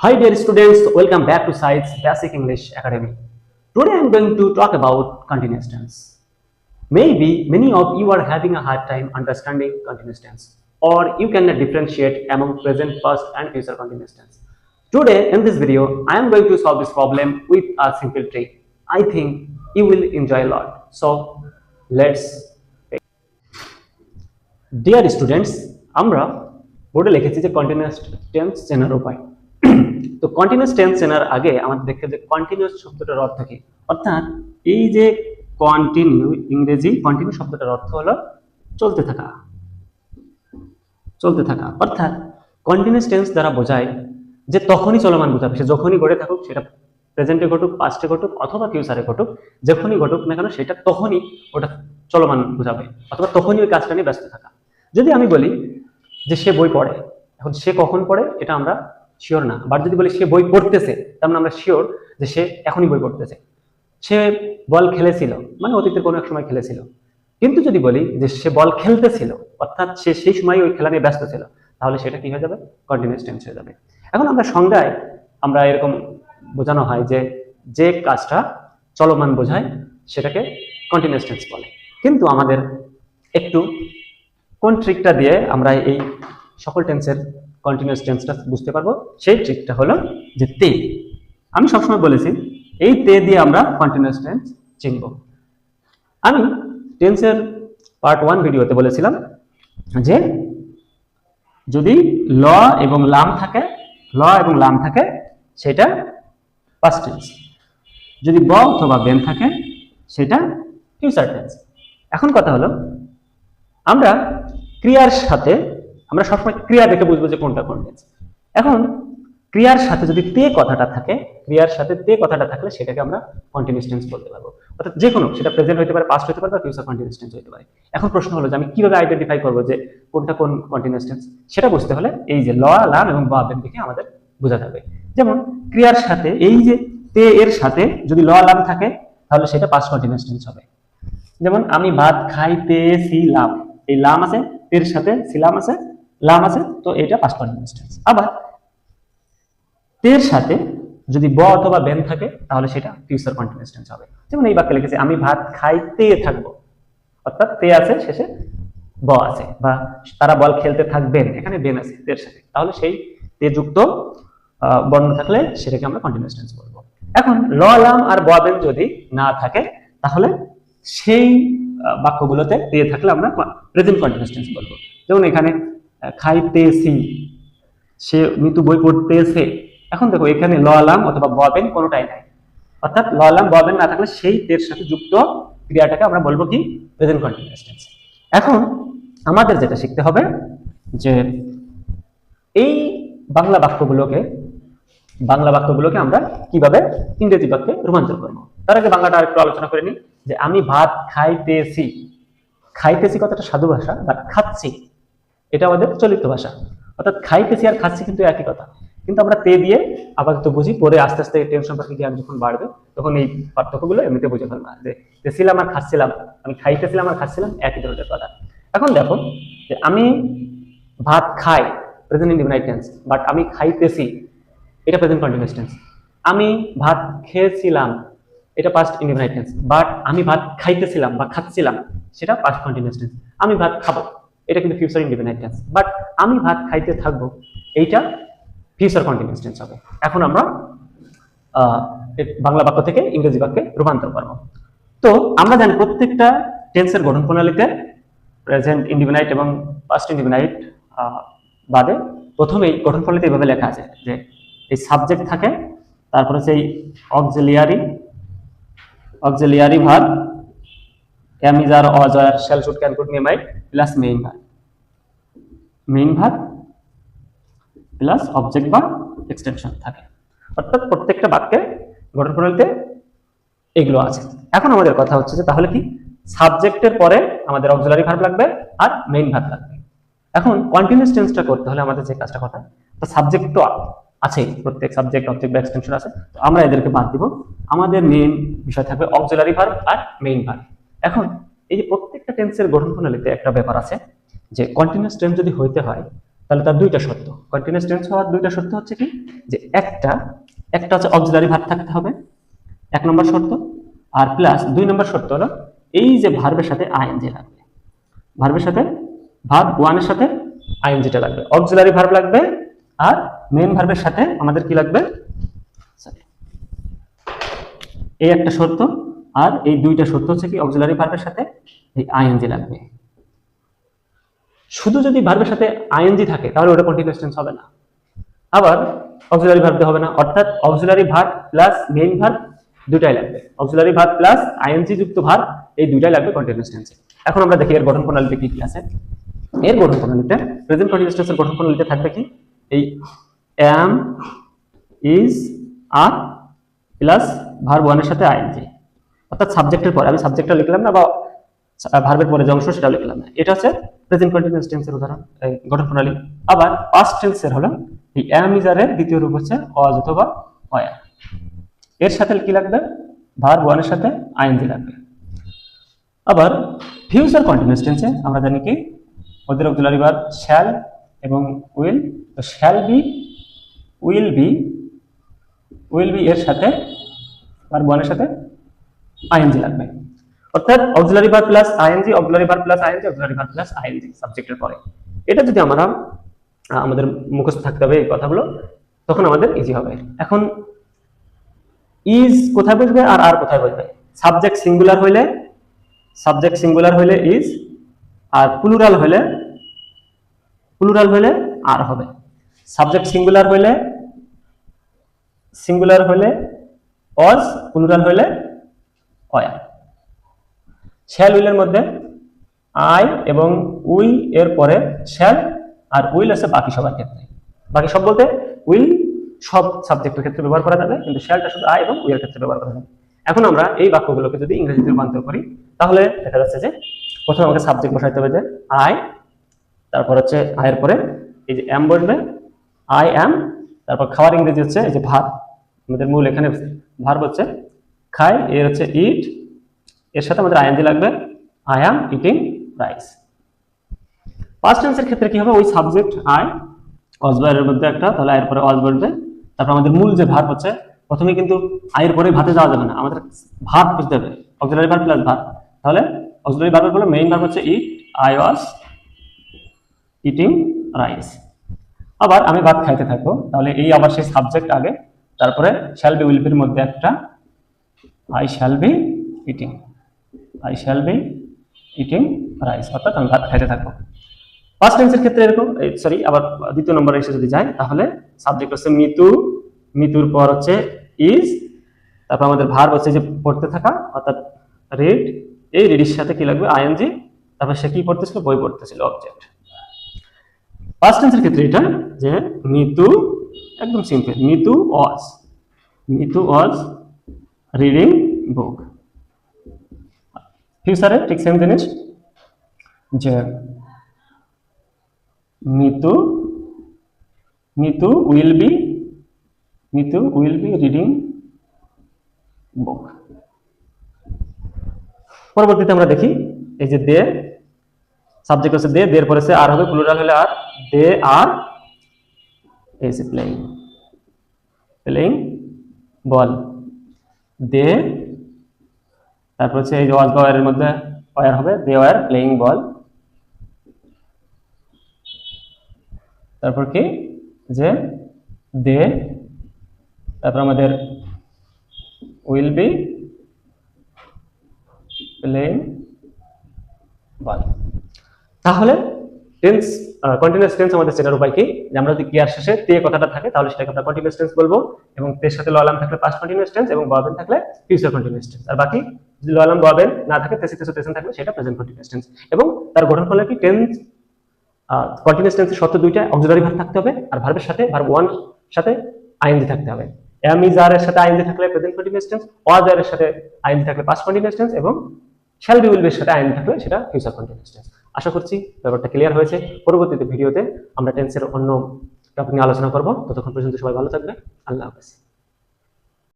Hi dear students, welcome back to Science Basic English Academy. Today I am going to talk about continuous tense. Maybe many of you are having a hard time understanding continuous tense or you cannot differentiate among present, past and future continuous tense. Today in this video I am going to solve this problem with a simple trick. I think you will enjoy a lot. So let's dear students আমরা বোর্ডে লিখেছি যে continuous tense চেনার উপায় তো continuous tense চেনার আগে আমাদের দেখতে যে কন্টিনিউয়াস শব্দটার অর্থ কি? অর্থাৎ এই যে কন্টিনিউ ইংরেজি কন্টিনিউ শব্দটার অর্থ হলো চলতে থাকা। চলতে থাকা। অর্থাৎ কন্টিনিউস টেন্স দ্বারা বোঝায় যে তখনই চলমান বোঝাবে। সে যখনই ঘটে থাকুক, সেটা প্রেজেন্টে ঘটুক পাস্টে ঘটুক, অথবা ফিউচারে ঘটুক, যখনই ঘটুক না কেন, সেটা তখনই ওটা চলমান বোঝাবে। অথবা তখনই ওই কাজটা নিয়ে ব্যস্ত থাকা। যদি আমি বলি যে সে বই পড়ে, এখন সে কখন পড়ে, এটা আমরা শিওর না। বাট যদি বলি সে বই পড়তেছে, তার মানে আমরা শিওর যে সে এখনই বই পড়তেছে। সে বল খেলেছিল মানে অতীতে কোনো এক সময় খেলেছিল। কিন্তু যদি বলি যে সে বল খেলতেছিল, অর্থাৎ সে সেই সময় ওই খেলা নিয়ে ব্যস্ত ছিল, তাহলে সেটা কি হয়ে যাবে? কন্টিনিউস টেন্স হয়ে যাবে। এখন আমরা সংজ্ঞায় আমরা এরকম বোঝানো হয় যে যে কাজটা চলমান বোঝায়, সেটাকে কন্টিনিউস টেন্স বলে। কিন্তু আমাদের একটু কোন ট্রিকটা দিয়ে আমরা এই সকল টেন্সের কন্টিনিউয়াস টেন্সটা বুঝতে পারব? সেই ট্রিকটা হলো যে তে। আমি সবসময় বলেছি, এই তে দিয়ে আমরা কন্টিনিউয়াস টেন্স চিনব। আমি টেন্সের পার্ট ওয়ান ভিডিওতে বলেছিলাম যে যদি ল এবং লাম থাকে, ল এবং লাম থাকে, সেটা পাস্ট টেন্স যদি ব অথবা বেন থাকে, সেটা ফিউচার টেন্স এখন কথা হলো, আমরা ক্রিয়ার সাথে আমরা সবসময় ক্রিয়া দেখে বুঝব যে কোনটা কোন টেন্স এখন, ক্রিয়ার সাথে যদি তে কথাটা থাকে, ক্রিয়ার সাথে তে কথাটা থাকলে সেটাকে আমরা কন্টিনিউস টেন্স বলতে পারব। অর্থাৎ যে কোনো, সেটা প্রেজেন্ট হতে পারে পাস্ট হতে পারে বা ফিউচার কন্টিনিউস টেন্স হতে পারে। এখন প্রশ্ন হলো যে আমি কীভাবে আইডেন্টিফাই করব যে কোনটা কোন কন্টিনিউস টেন্স সেটা বুঝতে হলে এই যে ল লাম এবং বা বেন দেখে আমাদের বোঝা যাবে যেমন, ক্রিয়ার সাথে, এই যে তে এর সাথে যদি ল লাম থাকে, তাহলে সেটা পাস্ট কন্টিনিউস টেন্স হবে। যেমন, আমি ভাত খাইতেছিলাম। এই লাম আছে এর সাথে সিলাম আছে লাম আছে, তো এটা পাস্ট কন্টিনিউয়াস টেন্স আবার তের সাথে যদি ব অথবা বেন থাকে, তাহলে সেটা ফিউচার কন্টিনিউয়াস টেন্স হবে। যেমন এই বাক্যে লিখেছে, আমি ভাত খাইতে থাকব। অর্থাৎ তে আছে, শেষে ব আছে, বা তারা বল খেলতে থাকবেন, এখানে বেন আছে তের সাথে। তাহলে সেই তে যুক্ত বর্ণ থাকলে সেটাকে আমরা কন্টিনিউয়াস টেন্স বলব। এখন ল, লাম আর ব বেন যদি না থাকে, তাহলে সেই বাক্যগুলোতে দিয়ে থাকলে আমরা প্রেজেন্ট কন্টিনিউয়াস টেন্স বলব। যেমন এখানে খাইতেছি। সে মৃত্যু বই পড়তেছে। এখন দেখো, এখানে ল আলাম অথবা ববেন কোনোটাই নাই। অর্থাৎ ল আলাম ববেন না থাকলে সেই তের সাথে যুক্ত ক্রিয়াটাকে আমরা বলব কি? প্রেজেন্ট কন্টিনিউয়াস টেন্স এখন আমাদের যেটা শিখতে হবে যে এই বাংলা বাক্যগুলোকে বাংলা বাক্যগুলোকে আমরা কীভাবে ইংরেজি বাক্যে রূপান্তর করব? তার আগে বাংলাটা একটু আলোচনা করে নিই যে আমি ভাত খাইতেছি। খাইতেছি কথাটা সাধু ভাষা? বাট খাচ্ছি। এটা আমাদের চলিত ভাষা। অর্থাৎ খাইতেছি আর খাচ্ছি কিন্তু একই কথা। কিন্তু আমরা তে দিয়ে আপাতত বুঝি, পরে আস্তে আস্তে টেন সম্পর্কে জ্ঞান যখন বাড়বে, তখন এই পার্থক্যগুলো এমনিতে বুঝে ফেলব। যে আর খাচ্ছিলাম, আমি খাইতেছিলাম আর খাচ্ছিলাম, একই ধরনের কথা। এখন দেখো, যে আমি ভাত খাই প্রেজেন্ট ইন্ডিপেন্ডেন্ট টেন্স বাট আমি খাইতেছি, এটা প্রেজেন্ট কন্টিনিউয়াস টেন্স আমি ভাত খেয়েছিলাম, এটা পাস্ট ইন্ডিপেন্ডেন্ট টেন্স বাট আমি ভাত খাইতেছিলাম বা খাচ্ছিলাম, সেটা পাস্ট কন্টিনিউয়াস টেন্স আমি ভাত খাব। এটা কিন্তু ফিউচার ইন্ডিপেন্ডেন্ট টেন্স বাট আমি ভাত খাইতে থাকব, এইটা ফিউচার কন্টিনিউয়াস টেন্স হবে। এখন আমরা বাংলা বাক্য থেকে ইংরেজি বাক্যে রূপান্তর করব। তো আমরা জানি প্রত্যেকটা টেন্সের গঠন প্রণালীতে প্রেজেন্ট ইন্ডিপেন্ডেন্ট এবং পাস্ট ইন্ডিপেন্ডেন্ট বাদে প্রথমেই গঠন প্রণালীতে এইভাবে লেখা আছে যে এই সাবজেক্ট থাকে, তারপরে সেই auxiliary auxiliary verb am is are was are shall should can could may might plus main verb main verb plus object বা এক্সটেনশন থাকে। অর্থাৎ প্রত্যেকটা বাক্যে গঠন প্রণালীতে এগুলো আছে। এখন আমাদের কথা হচ্ছে যে তাহলে কি? সাবজেক্টের পরে আমাদের অক্সিলারি ভার্ব লাগবে আর মেইন ভার্ব লাগবে। এখন কন্টিনিউয়াস টেন্সটা করতে হলে আমাদের যে কাজটা কথা তো সাবজেক্ট তো আছেই, প্রত্যেক সাবজেক্ট অবজেক্ট বা এক্সটেনশন আছে। তো আমরা এদেরকে বাদ দিব। আমাদের মেইন বিষয় থাকবে অক্সিলারি ভার্ব আর মেইন ভার্ব এখন এই যে প্রত্যেকটা টেন্সের গঠন প্রণালীতে একটা ব্যাপার আছে যে কন্টিনিউয়াস টেন্স যদি হইতে হয়, তাহলে তার দুইটা শর্ত। কন্টিনিউয়াস টেন্স হওয়ার দুইটা শর্ত হচ্ছে কি? যে একটা একটা হচ্ছে অক্সিলারি ভার্ব থাকতে হবে, এক নম্বর শর্ত, আর প্লাস দুই নম্বর শর্ত হলো এই যে ভার্বের সাথে আইএনজি লাগবে। ভার্বের সাথে ভার্ব ওয়ানের সাথে আইএনজিটা লাগবে। অক্সিলারি ভার্ব লাগবে, আর মেন ভার্বের সাথে আমাদের কি লাগবে? এই একটা শর্ত আর এই দুইটা শর্ত হচ্ছে কি অক্সিলারি ভার্বের সাথে এই আইএনজি লাগবে। শুধু যদি ভার্বের সাথে আইএনজি থাকে, তাহলে ওটা কন্টিনিউয়াস টেন্স হবে না। আবার অক্সিলারি ভার্ব হবে না, অর্থাৎ auxiliary verb plus main verb দুটাই লাগবে। অক্সিলারি ভার্ব প্লাস আইএনজি যুক্ত ভার্ব এই দুটাই লাগবে কন্টিনিউয়াস টেন্সে এখন আমরা দেখি এর গঠন প্রণালীতে কি কি আছে। এর গঠন প্রণালীতে প্রেজেন্ট কন্টিনিউয়াস টেন্সের গঠন প্রণালীতে থাকবে কি, এই am is are plus verb ওয়ানের সাথে আইএনজি অর্থাৎ সাবজেক্টের পরে, আমি সাবজেক্টটা লিখলাম না বা ভার্বের পরে যে অংশ সেটা লিখলাম না। এটা হচ্ছে প্রেজেন্ট কন্টিনিউয়াস টেন্সের উদাহরণ গঠন প্রণালী। আবার পাস্ট টেন্সের হলো এই অ্যাম ইজ এর দ্বিতীয় রূপ হচ্ছে অজ অথবা ওয়ার এর সাথে কি লাগবে? ভার্ব ওয়ানের সাথে আইএনজি লাগবে। আবার ফিউচার কন্টিনিউয়াস টেন্সে আমরা জানি কি? ওদের অক্সিলারি ভার্ব শ্যাল এবং উইল তো shall be will be will be এর সাথে ভার্ব ওয়ানের সাথে আইএনজি লাগবে। অর্থাৎ auxiliary verb plus ING auxiliary verb plus ING auxiliary verb plus ING সাবজেক্টের পরে। এটা যদি আমরা আমাদের মুখস্থ থাকতে হবে এই কথাগুলো, তখন আমাদের ইজি হবে। এখন ইজ কোথায় বসবে আর আর কোথায় বসবে? সাবজেক্ট সিঙ্গুলার হইলে সাবজেক্ট সিঙ্গুলার হইলে ইজ আর প্লুরাল হইলে প্লুরাল হইলে আর হবে। সাবজেক্ট সিঙ্গুলার হইলে সিঙ্গুলার হইলে অজ প্লুরাল হইলে অয়া শ্যাল উইলের মধ্যে আই এবং উই এর পরে শ্যাল আর উইল আছে বাকি সবার ক্ষেত্রে। বাকি সব বলতে উইল সব সাবজেক্টের ক্ষেত্রে ব্যবহার করা যাবে, কিন্তু শ্যালটা শুধু আই এবং উইয়ের ক্ষেত্রে ব্যবহার করা যাবে। এখন আমরা এই বাক্যগুলোকে যদি ইংরেজিতে রূপান্তর করি, তাহলে দেখা যাচ্ছে যে প্রথমে আমাকে সাবজেক্ট বসাইতে হবে যে আই তারপর হচ্ছে আয়ের পরে এই যে এম বসবে আই অ্যাম তারপর খাওয়ার ইংরেজি হচ্ছে এই যে ভাত। আমাদের মূল এখানে ভার হচ্ছে খাই, এর হচ্ছে ইট এর সাথে আমাদের আইএনজি লাগবে I am eating rice past টেন্সের ক্ষেত্রে কি হবে? ওই সাবজেক্ট আই অজবারের মধ্যে একটা, তাহলে আয়ের পরে অজ বসবে তারপর আমাদের মূল যে ভার হচ্ছে প্রথমে কিন্তু আয়ের পরে ভাতে যাওয়া যাবে না, আমাদের ভাত বুঝতে হবে অক্সিলারি ভার প্লাস ভাত তাহলে অক্সিলারি ভার্বের বলে মেইন ভার্ব হচ্ছে eat I was eating rice আবার আমি ভাত খাইতে থাকব, তাহলে এই আবার সেই সাবজেক্ট আগে, তারপরে শ্যাল বি উইল বির মধ্যে একটা I shall be eating I shall be eating rice অর্থাৎ আমি ভাত খাইতে থাকব। ফার্স্ট টেন্সের ক্ষেত্রে এরকম সরি আবার দ্বিতীয় নম্বরে এসে যদি যায় তাহলে সাবজেক্ট হচ্ছে মিতু। মিতুর পর হচ্ছে ইজ তারপর আমাদের ভার হচ্ছে যে পড়তে থাকা, অর্থাৎ রিড এই রিডির সাথে কি লাগবে? আইএনজি তারপর সে কি পড়তেছিল? বই পড়তেছিল অবজেক্ট ফার্স্ট টেন্সের ক্ষেত্রে এটা যে মিতু, একদম simple Mitu was Mitu was reading book ফিউচারে ঠিক সেম জিনিস যে Mitu Mitu will be Mitu will be reading book পরবর্তীতে আমরা দেখি এই যে দে সাবজেক্ট হচ্ছে দে দের পরে সে আর হবে প্লুরাল হলে আর দে আর এই যে প্লেইং প্লেইং বল দে তারপর হচ্ছে এই যে ওয়াজ বাওয়ারের মধ্যে ওয়ার হবে দে ওয়ার প্লেইং বল তারপর কি? যে দে তারপর আমাদের উইল বি প্লেইং বল তাহলে টেন্স কন্টিনিউয়াস টেন্স আমাদের চেনার উপায় কি? যে আমরা যদি ক্রিয়ার শেষে তে কথাটা থাকে, তাহলে সেটাকে আমরা কন্টিনিউয়াস টেন্স বলব এবং তের সাথে ললাম থাকলে পাস্ট কন্টিনিউয়াস টেন্স এবং বাবেন থাকলে ফিউচার কন্টিনিউয়াস টেন্স আর বাকি যদি ললাম ববেন না থাকে তেসি তেসো তেসেন থাকলে সেটা প্রেজেন্ট কন্টিনিউয়াস টেন্স এবং তার গঠন করলে কি? টেন্স কন্টিনিউয়াস টেন্সের শর্ত দুইটা অক্সিলারি ভার্ব থাকতে হবে আর ভার্বের সাথে ভার্ব ওয়ান সাথে আইএনজি থাকতে হবে। এম ইজ আর এর সাথে আইএনজি থাকলে প্রেজেন্ট কন্টিনিউয়াস টেন্স ওয়াজ আর এর সাথে আইএনজি থাকলে পাস্ট কন্টিনিউয়াস টেন্স এবং শ্যাল বি উইল বির সাথে আইএনজি থাকলে সেটা ফিউচার কন্টিনিউয়াস টেন্স আশা করছি ব্যাপারটা ক্লিয়ার হয়েছে। পরবর্তীতে ভিডিওতে আমরা টেন্সের অন্য টপিক নিয়ে আলোচনা করব। ততক্ষণ পর্যন্ত সবাই ভালো থাকবে আল্লাহ হাফেজ।